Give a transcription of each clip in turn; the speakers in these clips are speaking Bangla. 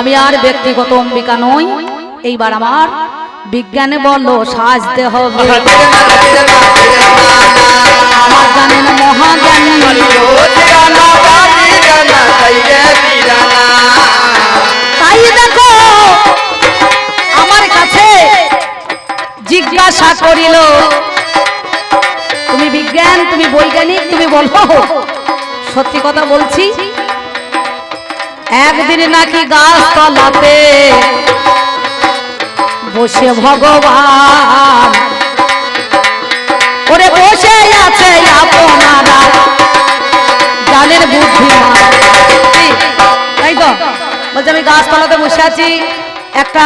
আমি আর ব্যক্তিগত অম্বিকা নই। এইবার আমার বিজ্ঞানে বলো, সাজতে হবে। আমার তাই দেখো, আমার কাছে জিজ্ঞাসা করিল, তুমি বিজ্ঞান, তুমি বৈজ্ঞানিক, তুমি বলো। সত্যি কথা বলছি একদিন নাকি গাছ তলাতে বসে ভগবান। ওরে বসে আছে আপনারা, জানের বুদ্ধিমান তাই তো? বলছে, আমি গাছতলাতে বসে আছি। একটা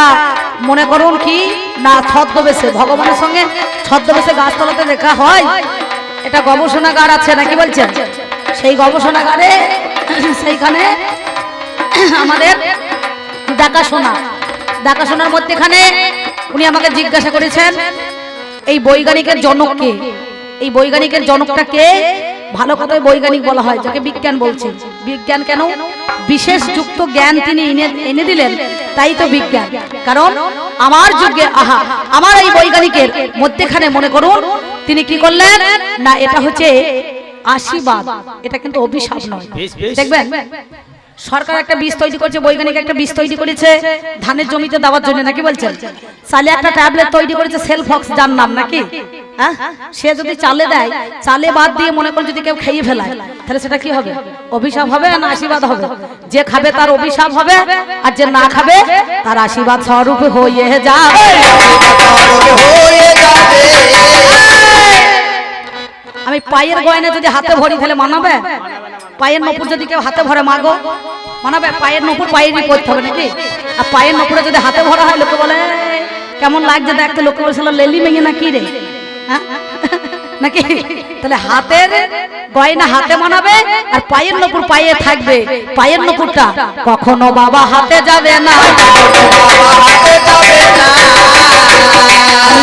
মনে করুন কি? না, ছদ্মবেশে, ভগবানের সঙ্গে ছদ্মবেশে গাছতলাতে দেখা হয়। এটা গবেষণাগার আছে নাকি বলছেন? সেই গবেষণাগারে, সেইখানে আমাদের দেখাশোনা। দেখাশোনার মধ্যেখানে উনি আমাকে জিজ্ঞাসা করেছেন এই বৈজ্ঞানিকের জনককে এই বৈজ্ঞানিকের জনকটা কে? ভালো কথায় বৈজ্ঞানিক বলা হয় যাকে বিজ্ঞান বলছে। বিজ্ঞান কেন? বিশেষ যুক্ত জ্ঞান তিনি এনে দিলেন তাই তো বিজ্ঞান। কারণ আমার যুগে আহা আমার এই বৈজ্ঞানিকের মধ্যেখানে মনে করুন তিনি কি করলেন? না এটা হচ্ছে আশীর্বাদ। এটা কিন্তু অভিশাপ নয়। দেখবেন সরকার একটা বীজ তৈরি করেছে, বৈজ্ঞানিক একটা বীজ তৈরি করেছে, ধানের জমিতে দেওয়ার জন্য নাকি বলছেন? চালে একটা ট্যাবলেট তৈরি করেছে, সেলফক্স যার নাম নাকি? হ্যাঁ? সে যদি চালে দেয়, চালে বাদ দিয়ে মনে করেন যদি কেউ খেয়ে ফেলায়, তাহলে সেটা কি হবে? অভিশাপ হবে না আশীর্বাদ হবে? যে খাবে তার অভিশাপ হবে, আর যে না খাবে, তার আশীর্বাদ স্বরূপে হয়ে যাবে। আমি পায়ের গয়না যদি হাতে ভরি, তাহলে মানাবে? পায়ের নপুর যদি কেউ হাতে ভরে মাগো মানাবে? পায়ের নপুর পায়েরই করতে হবে নাকি? আর পায়ের নপুরে যদি হাতে ভরা হয়, লোকে বলে কেমন লাগছে দেখতে লোকে বলেছিল লেলি মেঙে না কি রে? হ্যাঁ? নাকি? তাহলে হাতের গয়না হাতে মানাবে আর পায়ের নপুর পায়ে থাকবে। পায়ের নপুরটা কখনো বাবা হাতে যাবে না।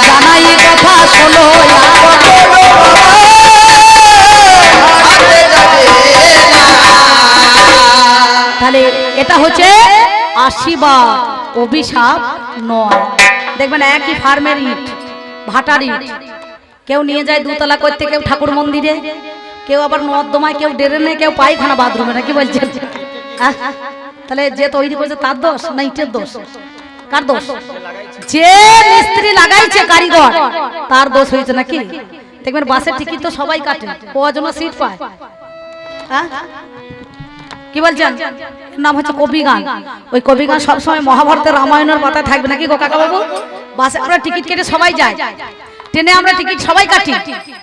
জানাই কথা, শোনো তাহলে এটা হচ্ছে আশীর্বাদ, অভিশাপ নয়। দেখবেন একই ফার্মের ইট, ভাটার ইট। কেউ নিয়ে যায় দুতলা করতে, কেউ ঠাকুর মন্দিরে। কেউ আবার নর্দমায়, কেউ ডেরেনে, কেউ পায়খানা বাথরুমে, নাকি বলছেন? তাহলে যে তৈরি করেছে তার দোষ না ইটের দোষ? কার দোষ? যে মিস্ত্রি লাগাইছে কারিগর, তার দোষ হয়েছে নাকি? দেখবেন বাসের টিকিট তো সবাই কাটে কজন সিট পায়। হ্যাঁ কি বলছেন? নাম হচ্ছে কবি গান। ওই কবি গান সবসময় মহাভারতের রামায়ণের পাতায় থাকবে নাকি গো কাকা বাবু? বাসে আমরা টিকিট কেটে সবাই যাই। ট্রেনে আমরা টিকিট সবাই কাটি।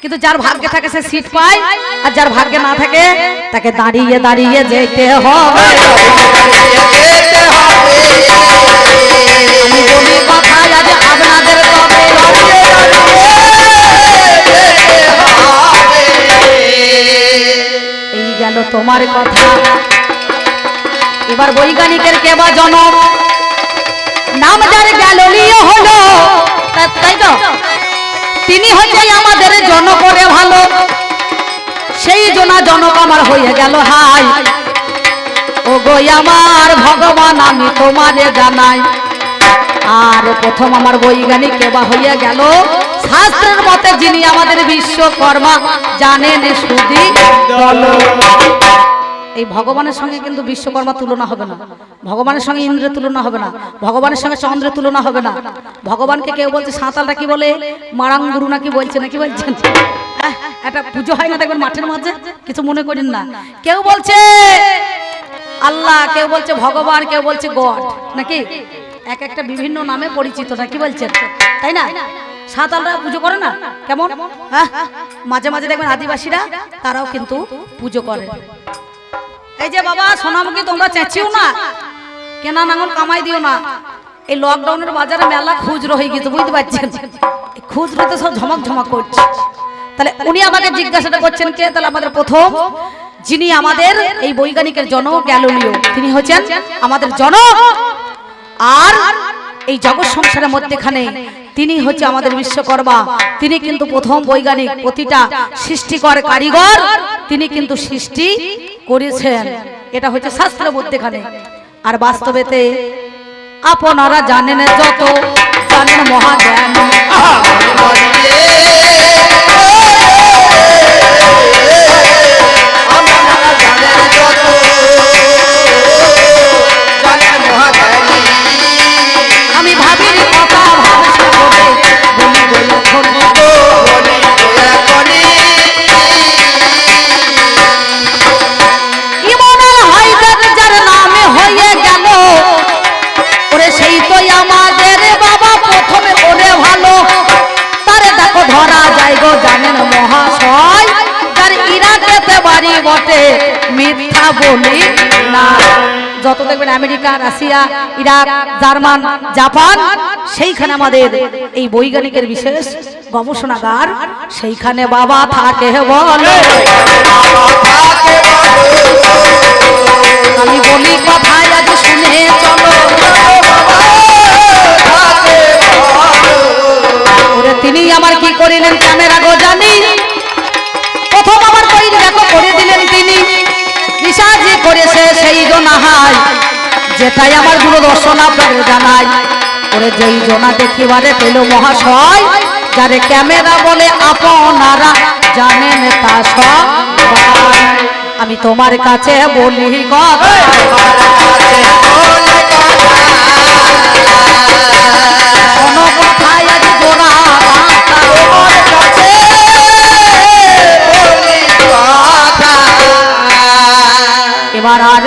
কিন্তু যার ভাগ্যে থাকে সে সিট পায়, আর যার ভাগ্যে না থাকে, তাকে দাঁড়িয়ে দাঁড়িয়ে যেতে হবে। কথা আপনাদের এই গেল তোমার কথা। এবার বৈজ্ঞানিকের কেবা জনক? নাম যার গ্যালোলিও হলো। তাই তো? তিনি হচ্ছে আমাদের জনকরে ভালো। সেই জনা জনক আমার হয়ে গেল, হাই। ও গো আমার ভগবান, আমি তোমারে জানাই। আর প্রথম আমার বৈজ্ঞানিক কেবা হইয়া গেল? শাস্ত্রের মতে যিনি আমাদের বিশ্বকর্মা, জানেন বলো এই ভগবানের সঙ্গে কিন্তু বিশ্বকর্মা তুলনা হবে না। ভগবানের সঙ্গে ইন্দ্রের তুলনা হবে না। ভগবানের সঙ্গে চন্দ্রের তুলনা হবে না। ভগবানকে কেউ বলছে সাঁতালটা কি বলে? মারাং গুরু নাকি বলছে নাকি বলছেন? আহ, একটা পুজো হয় না দেখবেন মাঠের মাঝে কিছু মনে করেন না। কেউ বলছে আল্লাহ কেউ বলছে ভগবান কেউ বলছে গড নাকি? এক একটা বিভিন্ন নামে পরিচিত নাকি বলছেন? তাই না? সাঁতালরা পুজো করে না? কেমন? হ্যাঁ? মাঝে মাঝে দেখবেন আদিবাসীরা তারাও কিন্তু পুজো করে। এই যে বাবা, সোনামুখী, তোমরা চেঁচিও না। কেনা নাঙল কামাই দিও না। এই লকডাউনের বাজারে মেলা খুচরো হয়ে গেছে, বুঝতে পারছেন? খুচরোতে সব ঝমক ঝমক করছে। তাহলে উনি আমাকে জিজ্ঞাসাটা করছেন কে? তাহলে আমাদের প্রথম, যিনি আমাদের এই বৈজ্ঞানিকের জনক গ্যালোলিও, তিনি হচ্ছেন আমাদের জনক। আর এই জগৎ সংসারের মধ্যেখানে তিনি হচ্ছে আমাদের বিশ্বকর্মা। তিনি কিন্তু প্রথম বৈজ্ঞানিক প্রতিটা সৃষ্টিকর কারিগর। তিনি কিন্তু সৃষ্টি করেছেন এটা হচ্ছে শাস্ত্র মধ্যেখানে। আর বাস্তবেতে আপনারা জানেন যত জানেন মহাজ্ঞান। বাড়ি বটে, মিথ্যা বলি না। যত দেখবেন America, Russia, Iraq, German, Japan, সেইখানে আমাদের এই বৈজ্ঞানিকের বিশেষ গবেষণাগার, সেইখানে বাবা থাকে বলে। আমি বলি কথায় আজ শুনে চলো। তিনি আমার কি করিলেন, ক্যামেরা গো জানি। করে দিলেন তিনি। রিসার্চ করেছে সেই জনাহাই যেটাই আমার দূরদর্শন আপনাদের জানাই। ওরে যেই জনা দেখিবারে পেল মহাশয়, যারে ক্যামেরা বলে আপনারা জানেন তা সব আমি তোমার কাছে বলি কথা।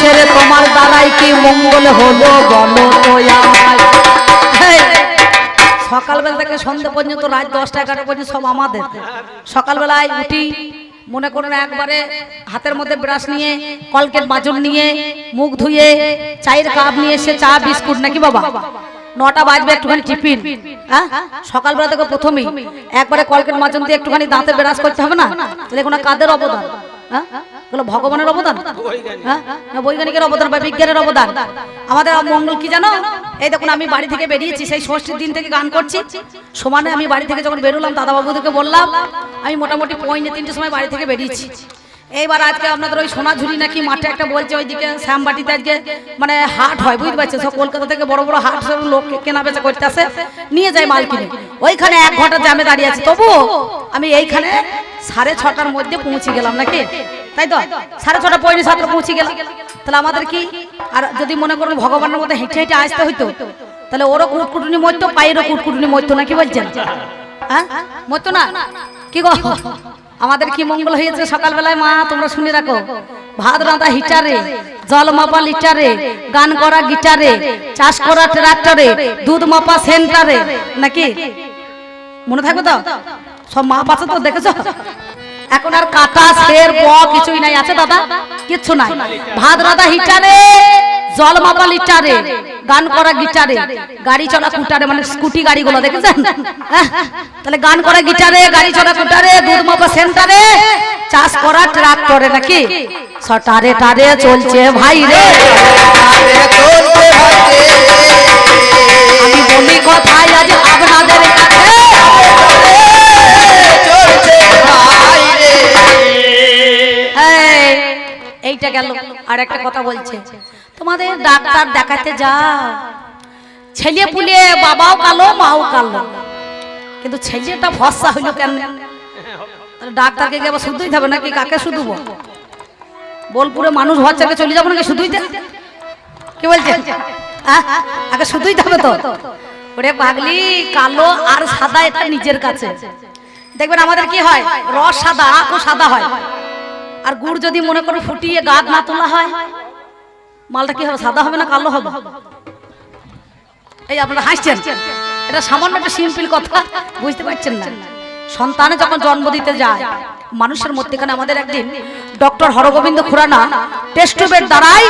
মানুষের তোমার দ্বারাই কি মঙ্গল হলো বলো সকালবেলা থেকে সন্ধ্যে পর্যন্ত রাত দশটা এগারো পর্যন্ত সব আমাদের। সকালবেলায় উঠি, মনে করুন একবারে হাতের মধ্যে ব্রাশ নিয়ে কলকেট মাজুন নিয়ে, মুখ ধুয়ে, চায়ের কাপ নিয়ে এসে চা, বিস্কুট নাকি বাবা? নটা বাজবে, একটুখানি টিফিন। হ্যাঁ সকালবেলা থেকে প্রথমেই একবারে কলকেট মাজুন দিয়ে একটুখানি দাঁতে ব্রাশ করতে হবে না? তাহলে কোনো কাদের অবদান? হ্যাঁ এগুলো ভগবানের অবদান? হ্যাঁ? বৈজ্ঞানিকের অবদান বা বিজ্ঞানের অবদান? আমাদের মঙ্গল কি জানো? এই দেখুন, আমি বাড়ি থেকে বেরিয়েছি, সেই ষষ্ঠীর দিন থেকে গান করছি। সমানে আমি বাড়ি থেকে যখন বেরোলাম, দাদাবাবুদেরকে বললাম, আমি মোটামুটি পৌনে তিনটের সময় বাড়ি থেকে বেরিয়েছি। এইবার আজকে আপনাদের ওই সোনাঝুরি নাকি মাঠে একটা বলছে, ওইদিকে শ্যামবাটিতে আজকে মানে হাট হয়, বুঝতে পারছেন? সব কলকাতা থেকে বড় বড় হাট সব লোক কেনা বেচা করতে আসে, নিয়ে যায় মাল কিনে। ওইখানে এক ঘণ্টা জ্যামে দাঁড়িয়ে আছি। তবু আমি এইখানে সাড়ে ছটার মধ্যে পৌঁছে গেলাম নাকি? তাই তো? সাড়ে ছটা পয়নি সাতটা পৌঁছে গেলাম তাহলে আমাদের কি? আর যদি মনে করুন ভগবানের মধ্যে হেঁটে হেঁটে আসতে হইতো তাহলে ওরও কুটকুটুনি মরতো পায়েরও কুটকুটুনি মরতো না কি বলছেন? হ্যাঁ? মরতো না? কি গো? আমাদের কি মঙ্গল হয়েছে সকালবেলায় মা? তোমরা শুনে রাখো। ভাত রাঁধা হিটারে জল মাপা লিটারে গান করা গিটারে চাষ করা ট্রাক্টরে দুধ মাপা সেন্টারে নাকি? মনে থাকবে তো? সব মাপ আছে তো দেখেছ? এখন আর কাটা শের প কিছুই নাই। আছে দাদা? কিচ্ছু নাই। ভাত, রাঁধা, হিটারে, জল মাপা লিটারে, গান করা গিটারে, গাড়ি চলা কুটারে মানে স্কুটি গাড়িগুলো, দেখেছেন? হ্যাঁ? তাহলে গান করা গিটারে, গাড়ি চলা কুটারে, দুধ মাপা সেন্টারে, চাষ করা ট্রাক্টরে নাকি? সটারে টারে চলছে ভাই রে। আমি বলি কথাই আজ আপনাদের কাছে। এইটা গেল আর একটা কথা বলছে তোমাদের ডাক্তার দেখাতে যাও। ছেলে পুলে বাবাও কালো মাও কালো। কিন্তু ছেলেটা ভরসা হইল কেন? ডাক্তারকে গিয়ে শুধুই হবে নাকি কাকে শুধু বোলপুরে মানুষ ভরসাকে চলে যাব নাকি শুধুই কি বলছে? আগে শুধুই হবে তো? ওরে পাগলি কালো আর সাদা এটা নিজের কাছে। দেখবেন আমাদের কি হয়? রস সাদা আখও সাদা হয়। আর গুড় যদি মনে করো ফুটিয়ে গাছ না তোলা হয়, মালটা কি হবে, সাদা হবে না কালো হবে? এই আপনারা হাসছেন? এটা সামান্য একটা সিম্পল কথা, বুঝতে পারছেন না। সন্তানে যখন জন্ম দিতে যায়, মানুষের মধ্যেখানে আমাদের একদিন ডক্টর হরগোবিন্দ খুরানা টেস্টবের দ্বারাই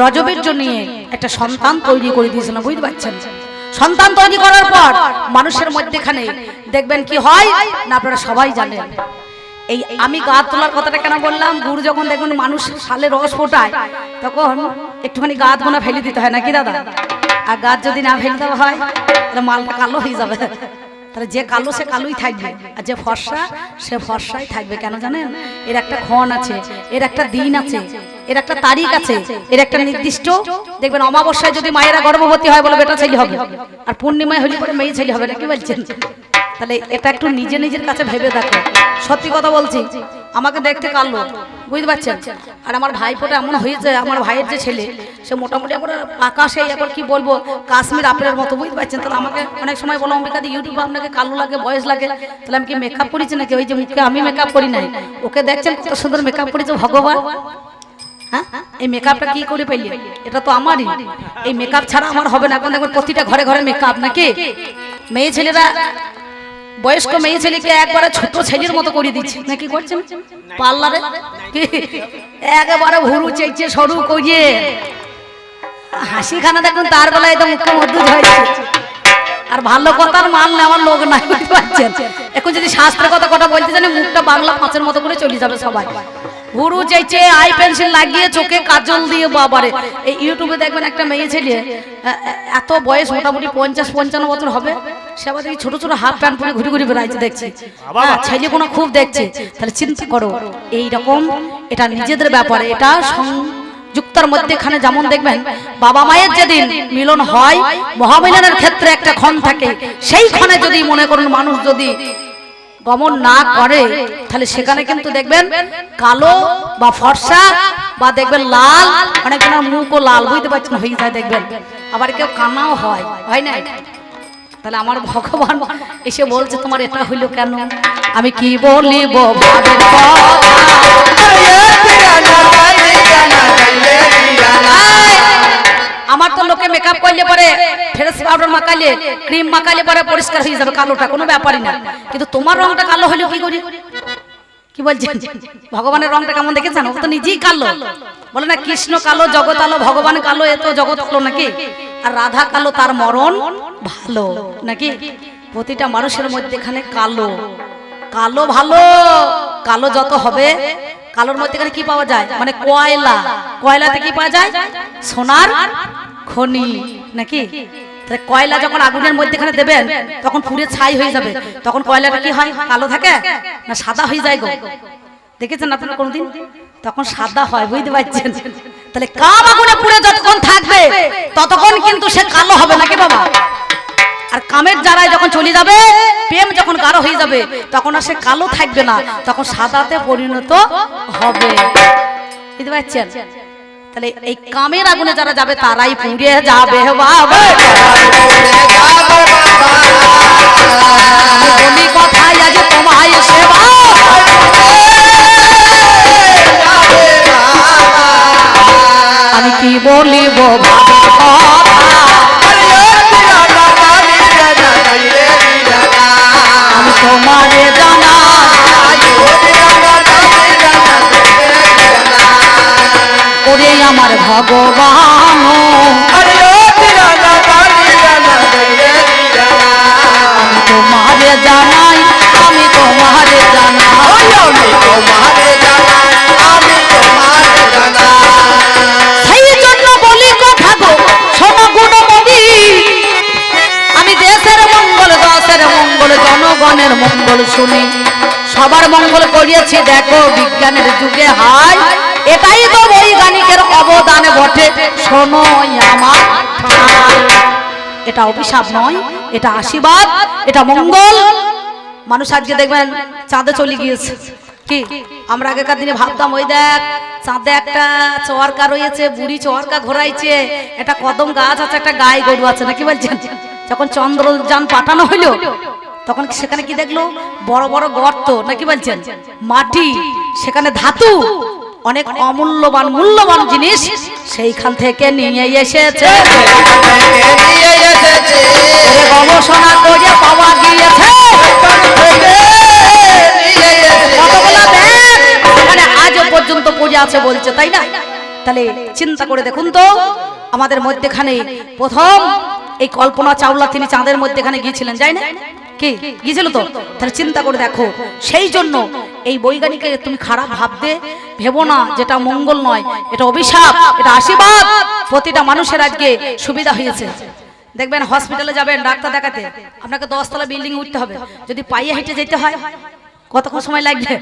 রজবীর্য নিয়ে একটা সন্তান তৈরি করে দিয়েছিলাম বুঝতে পারছেন? সন্তান তৈরি করার পর মানুষের মধ্যেখানে দেখবেন কি হয়? না, আপনারা সবাই জানেন। এই আমি গা তোলার কথাটা কেন বললাম? গুড় যখন দেখুন মানুষ সালে রস ফোটায়, তখন একটুখানি গাছ গোনা ফেলে দিতে হয় নাকি দাদা? আর গাছ যদি না ফেলে দেওয়া হয়, তাহলে মালটা কালো হয়ে যাবে। তাহলে যে কালো সে কালোই থাকবে। আর যে ফর্সা, সে ফর্সাই থাকবে। কেন জানেন? এর একটা ক্ষণ আছে, এর একটা দিন আছে, এর একটা তারিখ আছে, এর একটা নির্দিষ্ট। দেখবেন অমাবস্যায় যদি মায়েরা গর্ভবতী হয় বলে বেটা ছেলে হবে, আর পূর্ণিমায় হলে পরে মেয়ে ছেলে হবে না, কি বলছেন? তাহলে এটা একটু নিজে নিজের কাছে ভেবে দেখো। সত্যি কথা বলছি, আমাকে দেখতে কালো বুঝতে পারছেন? আর আমার ভাইপোটা এমন হয়েছে, আমার ভাইয়ের যে ছেলে, সে মোটামুটি এখন আকাশে এখন কি বলব, কাশ্মীর আপেলের মতো, বুঝতে পারছেন? তাহলে আমাকে অনেক সময় বলো, অম্বিকা দি, ইউটিউবে আপনাকে কালো লাগে, বয়স লাগে? তাহলে আমি কি মেকআপ করেছি নাকি? ওই যে মুখে আমি মেকআপ করি নাই। ওকে দেখছেন কত সুন্দর মেকআপ করেছে ভগবান? হ্যাঁ? এই মেকআপটা কি করে পেলি এটা তো আমারই। এই মেকআপ ছাড়া আমার হবে না। এখন দেখবেন প্রতিটা ঘরে ঘরে মেকআপ নাকি? মেয়ে ছেলেরা বয়স্ক মেয়ে ছেলেকে একবারে ছোট ছেলের মতো করে দিচ্ছে। নাকি করছেন? পার্লারে? একবারে ভুরু চেয়েছে সরু করিয়ে হাসিখানা দেখুন তার বেলায় তো মুখে মধ্যে হয়েছে। আর ভালো কথার মাল নেওয়ার লোক নাই বুঝতে পারছেন? এখন যদি শাস্ত্রের কথা কথা বলতে জানে মুখটা বাংলা পাঁচের মতো করে চলে যাবে সবাই। ভুরু চাইছে আই পেন্সিল লাগিয়ে চোখে কাজল দিয়ে বাবারে। এই ইউটিউবে দেখবেন একটা মেয়ে ছেলে এত বয়স মোটামুটি পঞ্চাশ পঞ্চান্ন বছর হবে সে আবার দেখি ছোট ছোট হাফ প্যান্ট পরে ঘুরে ঘুরে বেড়াইছে দেখছি। হ্যাঁ ছেলে কোনো খুব দেখছে। তাহলে চিন্তা করো এই রকম এটা নিজেদের ব্যাপারে এটা যুক্তার মধ্যেখানে যেমন দেখবেন বাবা মায়ের যেদিন মিলন হয় মহামিলনের ক্ষেত্রে একটা ক্ষণ থাকে সেই ক্ষণে যদি মনে করুন মানুষ যদি গমন না করে তাহলে সেখানে কিন্তু দেখবেন কালো বা ফর্সা বা দেখবেন লাল অনেক মুখও লাল বুঝতে পারছেন? হয়ে যায় দেখবেন। আবার কেউ কানাও হয় হয় না তাহলে আমার ভগবান এসে বলছে তোমার এটা হইল কেন? আমি কি বলিব আমার তো লোকে মেকআপ করলে পরে ফেরেস পাউডার মাখালে ক্রিম মাখালে পরে পরিষ্কার হয়ে যাবে কালোটা কোনো ব্যাপারই না। কিন্তু তোমার রংটা কালো হলো কি করি? কি বলছেন ভগবানের রংটা কেমন দেখেছেন? ও তো নিজেই কালো। বলে না কৃষ্ণ কালো জগৎ আলো ভগবান কালো এ তো জগৎ আলো নাকি? আর রাধা কালো তার মরণ ভালো নাকি? প্রতিটা মানুষের মধ্যে এখানে কালো। কালো ভালো কালো যত হবে কালোর মধ্যে এখানে কি পাওয়া যায়? মানে কয়লা। কয়লাতে কি পাওয়া যায়? সোনার খনি, নাকি? তাহলে কয়লা যখন আগুনের মধ্যে এখানে দেবেন, তখন পুড়ে ছাই হয়ে যাবে। তখন কয়লাটা কি হয়? কালো থাকে? না সাদা হয়ে যায় গো? দেখেছেন আপনারা কোনদিন? তখন সাদা হয়, বুঝতে পারছেন? তাহলে কাম আগুনে পুড়ে যতক্ষণ থাকবে, ততক্ষণ কিন্তু সে কালো হবে নাকি বাবা? আর কামের যারাই যখন চলে যাবে, প্রেম যখন গাঢ় হয়ে যাবে, তখন আর সে কালো থাকবে না, তখন সাদাতে পরিণত হবে। বুঝতে পারছেন? তাহলে এই কামের আগুনে যারা যাবে, তারাই পুড়ে যাবে, বাবা। আমি কি বলিব ভাবের তোমারে জানা আমার ভগবান। করিয়েছি, দেখো বিজ্ঞানের যুগে হাই এটাই তো বৈজ্ঞানিকের অবদান বটে শোনো আমার এটা অভিশাপ নয়, এটা আশীর্বাদ, এটা মঙ্গল। মানুষ আজকে দেখবেন চাঁদে চলে গিয়েছে। কি? আমরা আগেকার দিনে ভাবতাম, ওই দেখ, চাঁদে একটা চরকা রয়েছে, বুড়ি চরকা ঘোরাইছে, একটা কদম গাছ আছে, একটা গায়ে গরু আছে, নাকি বলছেন? যখন চন্দ্রযান পাঠানো হইল তখন সেখানে কি দেখল? বড় বড় গর্ত, নাকি বলছেন? মাটি, সেখানে ধাতু। অনেক অমূল্যবান, মূল্যবান জিনিস সেইখান থেকে নিয়ে এসেছে। গবেষণা করে পাওয়া গিয়েছে। এখানে আজও পর্যন্ত পড়ে আছে বলছে, তাই না? তাহলে চিন্তা করে দেখুন তো, আমাদের মধ্যেখানে প্রথম এই কল্পনা চাওলা তিনি চাঁদের মধ্যেখানে গিয়েছিলেন, যাই না? কি? গিয়েছিল তো? তাহলে চিন্তা করে দেখো। সেই জন্য এই বৈজ্ঞানিকে তুমি খারাপ ভাবতে ভেবো না যেটা মঙ্গল নয় এটা অভিশাপ এটা আশীর্বাদ। প্রতিটা মানুষের আজকে সুবিধা হয়েছে। দেখবেন হসপিটালে যাবেন ডাক্তার দেখাতে আপনাকে দশতলা বিল্ডিং উঠতে হবে। যদি পাইয়ে হেঁটে যেতে হয় কতক্ষণ সময় লাগবে?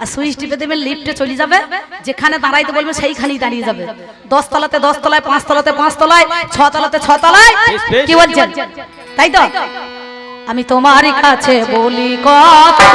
আর সুইচ টিপে দেবেন লিফটে চলে যাবে যেখানে দাঁড়াইতে বলবে সেইখানেই দাঁড়িয়ে যাবে। দশ তলাতে দশ তলায় পাঁচ তলাতে পাঁচ তলায় ছ তলাতে ছ তলায় কি বলছেন তাই তো? আমি তোমারই কাছে বলি কথা।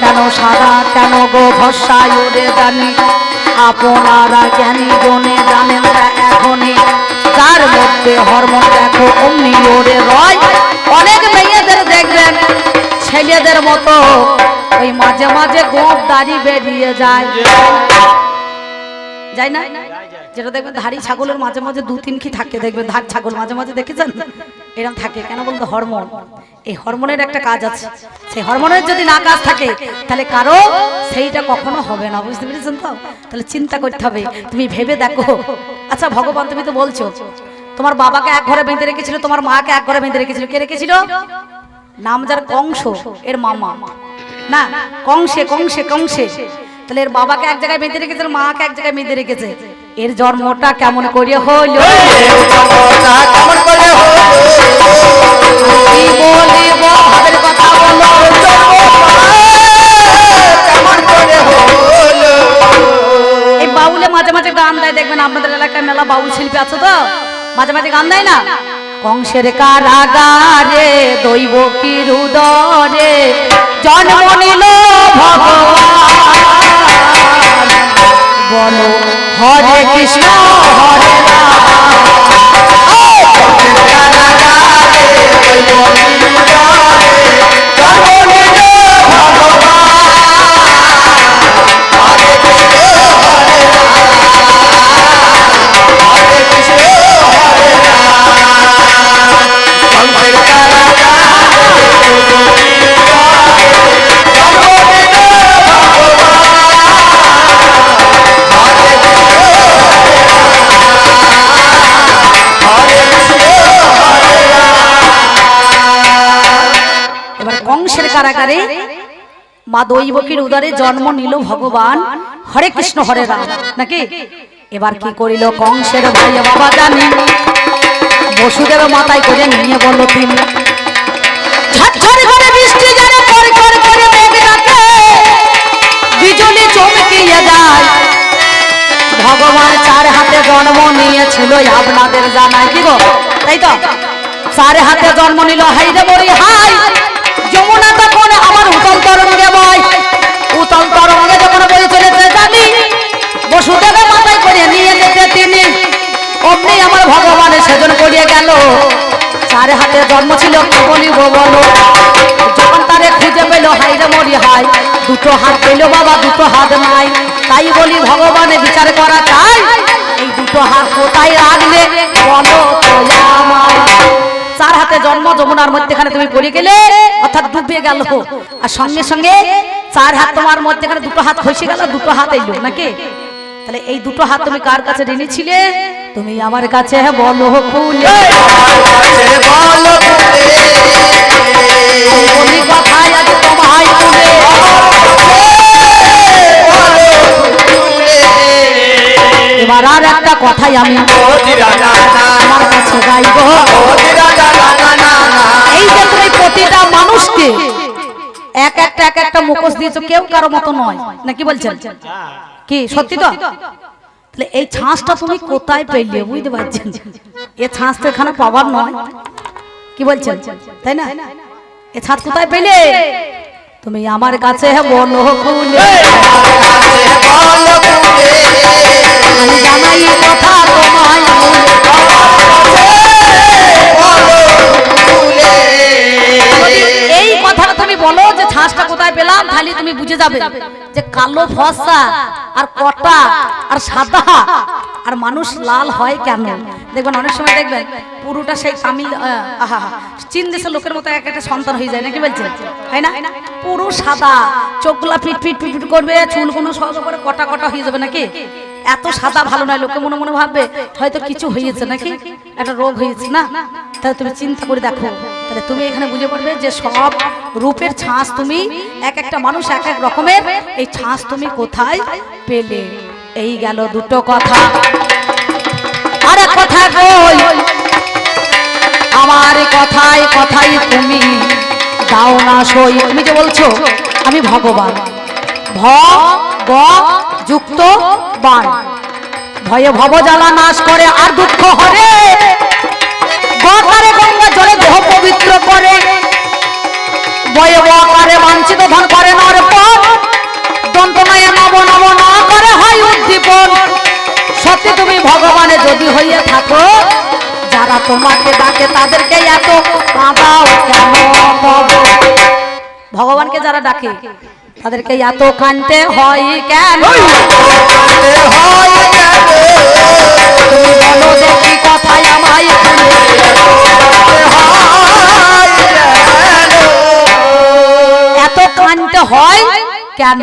কেন সাদা কেন গো ভরসায় ওরে জানি? আপনারা জ্ঞানী জনে জানেন তা এখনই। তার মধ্যে হরমোন দেখো, অমনি ওরে রয়। অনেক মেয়েদের দেখবেন, ছেলেদের মতো ওই মাঝে মাঝে গোপ দাড়ি বেরিয়ে যায়। যায় না? যেটা দেখবেন ধাড়ি ছাগলের মাঝে মাঝে দু, তিন কি থাকে, দেখবেন ধার ছাগল মাঝে মাঝে দেখেছেন? এরকম থাকে, কেন বলতো হরমোন? এই হরমোনের একটা কাজ আছে। সেই হরমোনের যদি না কাজ থাকে, তাহলে কারও সেইটা কখনো হবে না, বুঝতে পেরেছেন তো? তাহলে চিন্তা করতে হবে, তুমি ভেবে দেখো। আচ্ছা ভগবান, তুমি তো বলছো, তোমার বাবাকে এক ঘরে বেঁধে রেখেছিল, তোমার মাকে এক ঘরে বেঁধে রেখেছিল, কে রেখেছিল? নাম যার কংস, এর মামা। না, কংসে কংসে কংসে। তাহলে এর বাবাকে এক জায়গায় বেঁধে রেখেছে, মাকে এক জায়গায় বেঁধে রেখেছে। এর জন্মটা কেমন করে কথা এই বাউলে মাঝে মাঝে গান দেয় দেখবেন আপনাদের এলাকায় মেলা বাউল শিল্পী আছে তো? মাঝে মাঝে গান দেয় না? কংসের কারাগারে দৈব কি রুদরে জন্ম নিল ভগবান। উদারে জন্ম নিল ভগবান। হরে কৃষ্ণ, হরে রাম। নাকি? এবার কি করিল কংসের ভাই? বাবা জানি। বসুদেব মাথায় করে নিয়ে বলল তিনি। ভগবান চার হাতে জন্ম নিয়েছিল আপনাদের জানাই কি গো? তাই তো? চার হাতে জন্ম নিল হাই রে মরি হাই বসুদেবের মাথায় করে নিয়ে যেতে তিনি। অমনি আমার ভগবানের সেজন করিয়ে গেল। চার হাতে জন্ম ছিল কি বলিব বলো যখন তারে খুঁজে পেল হাই রে মরি হাই দুটো হাত পেল বাবা, দুটো হাত নাই। তাই বলি, ভগবানে, বিচার করা চাই। এই দুটো হাত কোথায় রাখলে? চার হাতে জন্ম, যমুনার মধ্যেখানে তুমি পড়ে গেলে, অর্থাৎ ডুবে গেল। আর সঙ্গে সঙ্গে চার হাত তোমার মধ্যেখানে দুটো হাত খসে গেল, দুটো হাত এলো, নাকি? তাহলে এই দুটো হাত তুমি কার কাছে ঋণী ছিলে তুমি আমার কাছে বলো খুলে। বলি কথায় আজ তোমায় এবার আর একটা কথাই আমি আমার কাছে গাইব। এই যে তুমি প্রতিটা মানুষকে এক একটা এক একটা মুখোশ দিয়েছ কেউ কারও মতো নয়। না কি বলছেন? কি? সত্যি তো? তাহলে এই ছাঁচটা তুমি কোথায় পেলে? বুঝতে পারছেন? এ ছাঁচ তো এখানে পাবার নয়। কি বলছেন? তাই না? এ ছাঁচ কোথায় পেলে? তুমি আমার কাছে বলো খুলে। জানাই কথা তোমায় বলো যে ছাঁচটা কোথায় পেলাম তাহলে তুমি বুঝে যাবে যে কালো ফসা আর কটা আর সাদা আর মানুষ লাল হয় কেন? দেখবেন অনেক সময় দেখবেন পুরোটা সেই তামিল আহ, চীন দেশের লোকের মতো এক একটা সন্তান হয়ে যায় নাকি বলছে তাই না? পুরো সাদা চোখগুলা পিট পিট পিট পিট করবে চুলগুলো সহজ করে কটা কটা হয়ে যাবে নাকি? এত সাদা ভালো নয় লোকে মনে মনে ভাববে হয়তো কিছু হয়েছে নাকি? একটা রোগ হয়েছে না? তাহলে তুমি চিন্তা করে দেখো। তাহলে তুমি এখানে বুঝে পড়বে যে সব রূপের ছাঁচ তুমি এক একটা মানুষ এক এক রকমের। এই ছাঁচ তুমি কোথায় পেলে? এই গেল দুটো কথা। আর কথা কই আমার কথায় কথাই তুমি দাও না সই। তুমি যে বলছো, আমি ভগবান। ভ, গ, যুক্ত, বান। ভয়ে ভব জ্বালা নাশ করে আর দুঃখ হরে গঙ্গা জলে দেহ পবিত্র করে। বয়ে বাঞ্ছিত ধন করে নর নব নব না করে হয় উদ্দীপন। সত্যি তুমি ভগবানে যদি হইয়া থাকো, যারা তোমাকে ডাকে তাদেরকে এত কাঁদাও কেন ভগবানকে যারা ডাকে, তাদেরকে এত কানতে হয় কেন? তুমি বলো হয় কেন?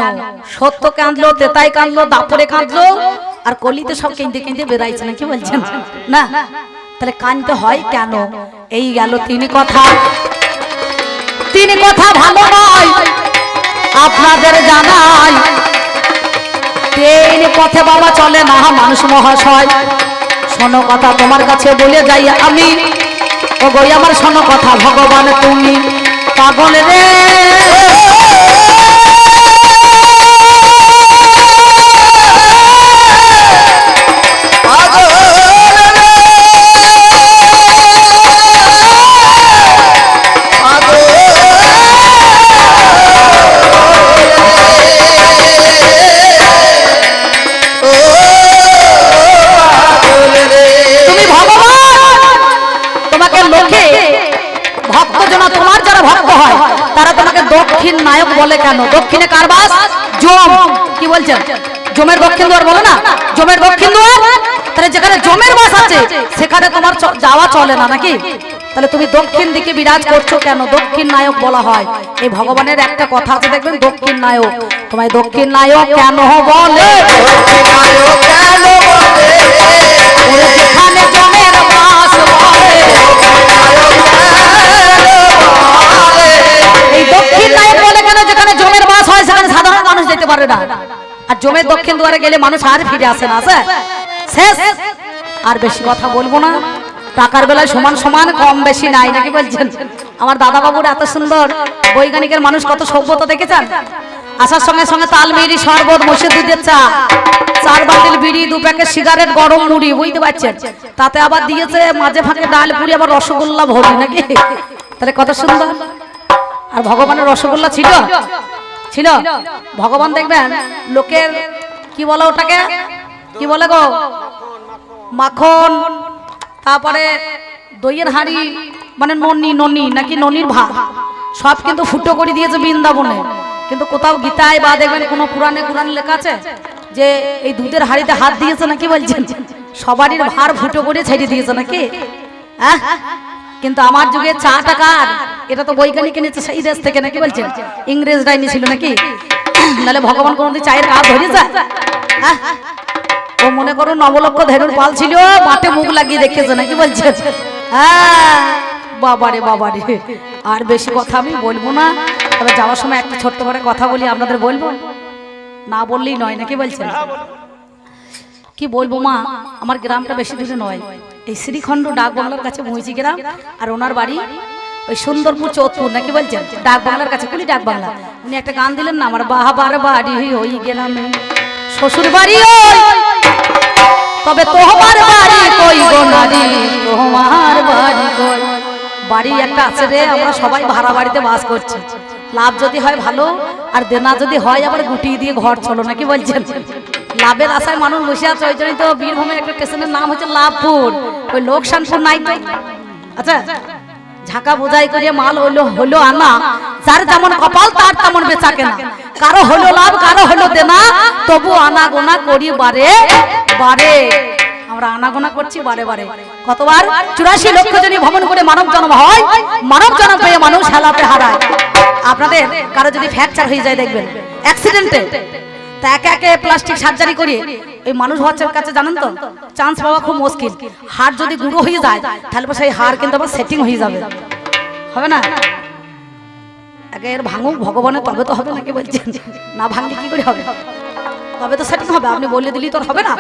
সত্য কাঁদলো, তেতাই কাঁদলো, দাপরে কাঁদলো, আর কলিতে সব কিনতে কিনতে বেড়াইছে না কি বলছেন? না। তাহলে কানতে হয় কেন? এই গেল তিনি কথা। তিনি কথা ভালো নয়, আপনাদের জানাই তিন পথে বাবা চলে না, মানুষ মহাশয়। শোনো কথা তোমার কাছে বলে যাই আমি। ও গই আমার শোনো কথা, ভগবান তুমি। পাগল রে! তোমাকে দক্ষিণ নায়ক বলে কেন? দক্ষিণে কার বাস? জম। কি বলছেন? জমের দক্ষিণ দুয়ার বলো না? জমের দক্ষিণ দুয়ার? তাহলে যেখানে জমের বাস আছে সেখানে তোমার যাওয়া চলে না নাকি? তাহলে তুমি দক্ষিণ দিকে বিরাজ করছ কেন? দক্ষিণ নায়ক বলা হয়। এই ভগবানের একটা কথা আছে দেখবেন? দক্ষিণ নায়ক। তোমায় দক্ষিণ নায়ক কেন বলে? পারে না। আর জমের দক্ষিণ দুয়ারে গেলে মানুষ আর ফিরে আসে না শেষ। আর বেশি কথা বলব না। টাকার বেলায় সমান সমান কম বেশি নাই নাকি বলছেন? আমার দাদা বাবুর এত সুন্দর বৈজ্ঞানিকের মানুষ কত সভ্যতা দেখেছেন? আসার সঙ্গে সঙ্গে তাল বিড়ি শরবত বসে দুধের চা চার বাটিল বিড়ি দু প্যাকেট সিগারেট গরম মুড়ি বুঝতে পারছেন? তাতে আবার দিয়েছে মাঝে ফাঁকে ডাল পুরি আবার রসগোল্লা ভরি নাকি? তাহলে কত সুন্দর। আর ভগবানের রসগোল্লা ছিল? ছিল? ভগবান দেখবেন, লোকের কি বলে ওটাকে? কি বলে গো? মাখন, তারপরে দইয়ের হাঁড়ি মানে ননি ননি, নাকি ননির ভাত, সব কিন্তু ফুটো করে দিয়েছে বৃন্দাবনে। কিন্তু কোথাও গীতায় বা দেখবেন কোনো পুরাণে পুরাণ লেখা আছে যে এই দুধের হাঁড়িতে হাত দিয়েছে নাকি বলছেন? সবারই ভার ফুটো করে ছেড়ে দিয়েছে নাকি? হ্যাঁ কিন্তু আমার যুগে চা টাকার এটা তো বৈজ্ঞানিক এনেছে, সেই দেশ থেকে নাকি বলছেন? ইংরেজরাই নিয়েছিল নাকি? নাহলে ভগবান কোনোদিন চায়ের কাপ ধরে যায় হ্যাঁ? ও মনে করো নবলক্ষ ধেনুর পাল ছিল, মাঠে মুখ লাগিয়ে দেখেছে নাকি বলছে হ্যাঁ? বাবারে বাবারে। আর বেশি কথা আমি বলব না। তবে যাওয়ার সময় একটা ছোট্ট করে কথা বলি, আপনাদের বলব? না বললেই নয় নাকি বলছেন? কি বলব মা? আমার গ্রামটা বেশি দূরে নয়। এই শ্রীখণ্ড ডাক বাংলার কাছে মহিষি গ্রাম আর ওনার বাড়ি ওই সুন্দরপুর চৌধপুর নাকি বলছেন? ডাক বাংলার কাছে, কুলি ডাক বাংলা। উনি একটা গান দিলেন না, আমার বাহাবার বাড়ি ওই গেলাম শ্বশুর বাড়ি তবে তোমার বাড়ি কই গো নারী? তোমার বাড়ি কই? বাড়ি একটা আছে রে, আমরা সবাই ভাড়া বাড়িতে বাস করছি। লাভ যদি হয় ভালো, আর দেনা যদি হয়, আবার গুটিয়ে দিয়ে ঘর চলো, নাকি বলছেন? লাভের আশায় মানুষ বসে আছে, ওই জন্যই তো বীরভূমের একটা স্টেশনের নাম হচ্ছে লাভপুর। ওই লোকসানপুর নাই তো? আচ্ছা ঝাঁকা বোঝাই করে মাল হলো হলো আনা। যার যেমন কপাল, তার তেমন বেচা কেনা। কারও হলো লাভ, কারও হলো দেনা, তবু আনা গোনা করি বারে বারে। আমরা আনাগোনা করছি বারে বারে। কতবার? চুরাশি লক্ষ জনী ভ্রমণ করে মানব জন্ম হয়, মানব জন্ম পেয়ে মানুষ হেলাপে হারায়। আপনাদের কারও যদি ফ্র্যাকচার হয়ে যায়, দেখবেন। অ্যাক্সিডেন্টে তা একে একে প্লাস্টিক সার্জারি করিয়ে এই মানুষ বাচ্চার কাছে জানেন তো? চান্স পাওয়া খুব মুশকিল। হাড় যদি গুঁড়ো হয়ে যায়, তাহলে সেই হাড় কিন্তু আবার সেটিং হয়ে যাবে। হবে না? আগে এর ভাঙুক, ভগবানের তবে তো হবে নাকি বলছেন? না ভাঙলে কি করে হবে? তবে তো সেটিং হবে, আপনি বলে দিলি তোর হবে না।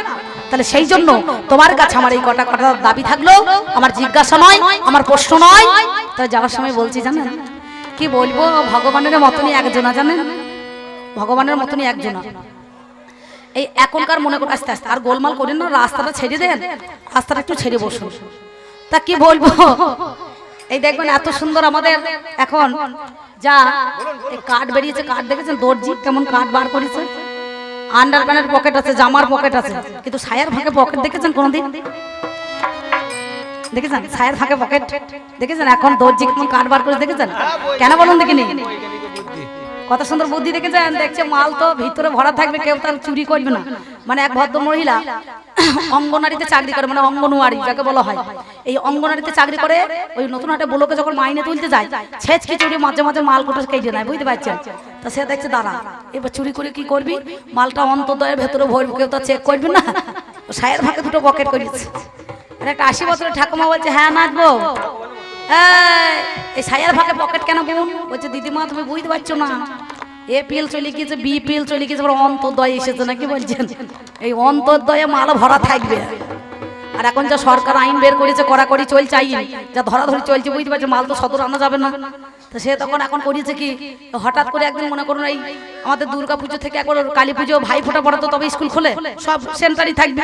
তাহলে সেই জন্য তোমার কাছে আমার এই কটা কটা দাবি থাকল, আমার জিজ্ঞাসা নয়, আমার প্রশ্ন নয়। তাই যাওয়ার সময় বলছি, জানেন? কি বলব? ভগবানের মতনই একজনা, জানেন? ভগবানের মতনই একজন। এই এখনকার মনে করে আস্তে আস্তে, আর গোলমাল করেন না, রাস্তাটা ছেড়ে দেন, রাস্তাটা একটু ছেড়ে বসুন। তা কি বলব? এই দেখবেন এত সুন্দর আমাদের এখন যা কার্ড বেরিয়েছে কাঠ দেখেছেন? দর্জি কেমন কাঠ বার করেছে। আন্ডার প্যান্টের পকেট আছে, জামার পকেট আছে। কিন্তু সায়ার ফাঁকে পকেট দেখেছেন কোনোদিন? দেখেছেন? সায়ার ফাঁকে পকেট দেখেছেন? এখন দর্জি কেমন কার্ড বার করে দেখেছেন? কেন বলুন দেখিনি? কত সুন্দর বুদ্ধি দেখেছেন? দেখছে মাল তো ভিতরে ভরা থাকবে, কেউ তার চুরি করবে না। মানে এক ভদ্র মহিলা অঙ্গনারীতে চাকরি করে মানে অঙ্গনওয়াড়ি যাকে বলা হয়। এই অঙ্গনারীতে চাকরি করে, ওই নতুন হাটে বলোকে যখন মাইনে তুলতে যায় ছেচকি চুরি মাঝে মাঝে মাল কোটা কেটে নেয়, বুঝতে পারছেন? তা সে দেখছে, দাঁড়া, এবার চুরি করে কি করবি? মালটা অন্তদয়ের ভেতরে ভরবি, কেউ তো চেক করবি না। সায়ের ভাগে দুটো পকেট করেছে আর একটা আশি বছরের ঠাকুমা বলছে হ্যাঁ নাচবো। এই, সায়ার ফাঁকে পকেট কেন বোন? বলছে দিদিমা তুমি বুঝতে পারছ না। এ পিল চলে গিয়েছে বি পিল চলে গিয়েছে অন্তর্দয় এসেছে নাকি বলছেন? এই অন্তর্দয়ে মাল ভরা থাকবে। আর এখন যা সরকার আইন বের করেছে কড়াকড়ি চলছে আইন যা ধরাধরি চলছে বুঝতে পারছে মাল তো সদর আনা যাবে না। তো সে তখন এখন করিয়েছে কি? হঠাৎ করে একদিন মনে করুন এই আমাদের দুর্গা পুজো থেকে একবার কালী পুজো ভাই ফোটা পড়া তো তবে স্কুল খোলে সব সেন্টারই থাকবে।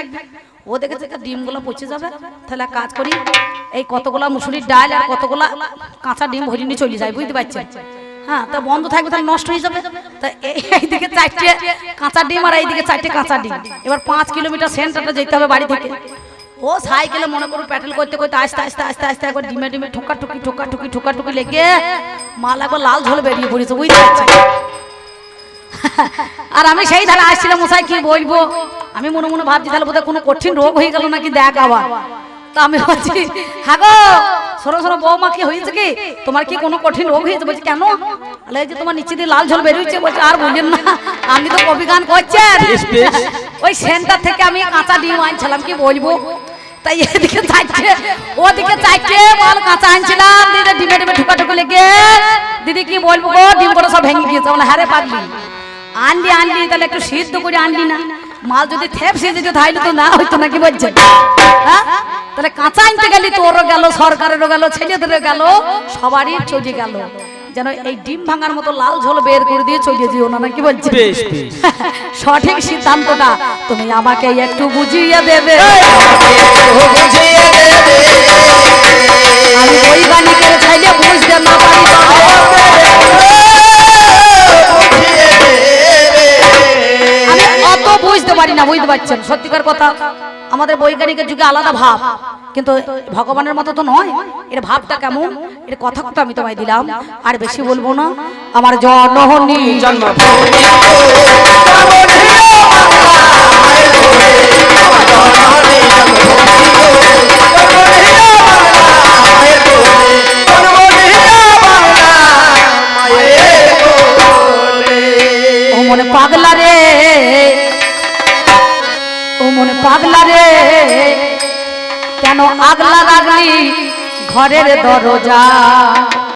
ও দেখেছে ডিমগুলো পচে যাবে? তাহলে কাজ করি এই কতগুলা মুসুরির ডাল আর কতগুলা কাঁচা ডিম ভরি নিয়ে চলে যায় বুঝতে পারছেন? হ্যাঁ তা বন্ধ থাকবে তাহলে নষ্ট হয়ে যাবে। তা এই- এইদিকে চারটে কাঁচা ডিম আর এইদিকে চারটে কাঁচা ডিম। এবার পাঁচ কিলোমিটার সেন্টারটা যেতে হবে বাড়ি থেকে। ও সাইকেলে মনে করো প্যাটেল করতে করতে আস্তে আস্তে আস্তে আস্তে একবার ডিমে ডিমে ঠোকা টুকি ঠোকা টুকি ঠোকা টুকি লেগে মাল একবার লাল ঝোল বেরিয়ে পড়েছে বুঝতে পারছেন? আর আমি সেই ধারে আসছিলাম মশাই কি বলব? আমি মনে মনে ভাবছি তাহলে বোধহয় কোনো কঠিন রোগ হয়ে গেল নাকি দেখ আবার। তা আমি বলছি হ্যাঁ গো সরো সরো বৌমা কি হয়েছে কি? তোমার কি কোনো কঠিন রোগ হয়েছে? বলছি কেন? বলে এই যে তোমার নিচে দিয়ে লাল ঝোল বেরোচ্ছে বলছে আর বললেন না আপনি তো কবি গান করছেন ওই সেন্টার থেকে আমি কাঁচা ডিম আনছিলাম কি বলব? তাই এদিকে চাইছে ওদিকে চাইছে মাল কাঁচা আনছিলাম দিদি ডিমে ডিমে ঠুকা ঠুকু লেগে। দিদি কি বলব গো? ডিম করে সব ভেঙে গিয়েছে বলে হ্যাঁ রে পাগলি আনলি আনলি তাহলে একটু সিদ্ধ করে আনলি না। মাল যদি থেপ সিদ্ধ যেত তাহলে তো না হইতো নাকি বলছে? হ্যাঁ? তাহলে কাঁচা আনতে গেলি তোরও গেল সরকারেরও গেল ছেলেদেরও গেল সবারই চলে গেল। যেন এই ডিম ভাঙার মতো লাল ঝোল বের করে দিয়ে চলে যেও না নাকি বলছে? বেশ, বেশ। সঠিক সিদ্ধান্তটা তুমি আমাকে একটু বুঝিয়ে দেবে। আমি ওই বৈজ্ঞানিকের চাইলে বুঝতে না পারি। বুঝতে পারি না, বুঝতে পারছেন? সত্যিকার কথা, আমাদের বৈজ্ঞানিকের যুগে আলাদা ভাব। কিন্তু ভগবানের মতো তো নয়। এর ভাবটা কেমন? এর কথা কথা আমি তোমায় দিলাম। আর বেশি বলব না। আমার জনহনি জন্ম পাগলা রে। কেন আগলা লাগলি ঘরের দরজা?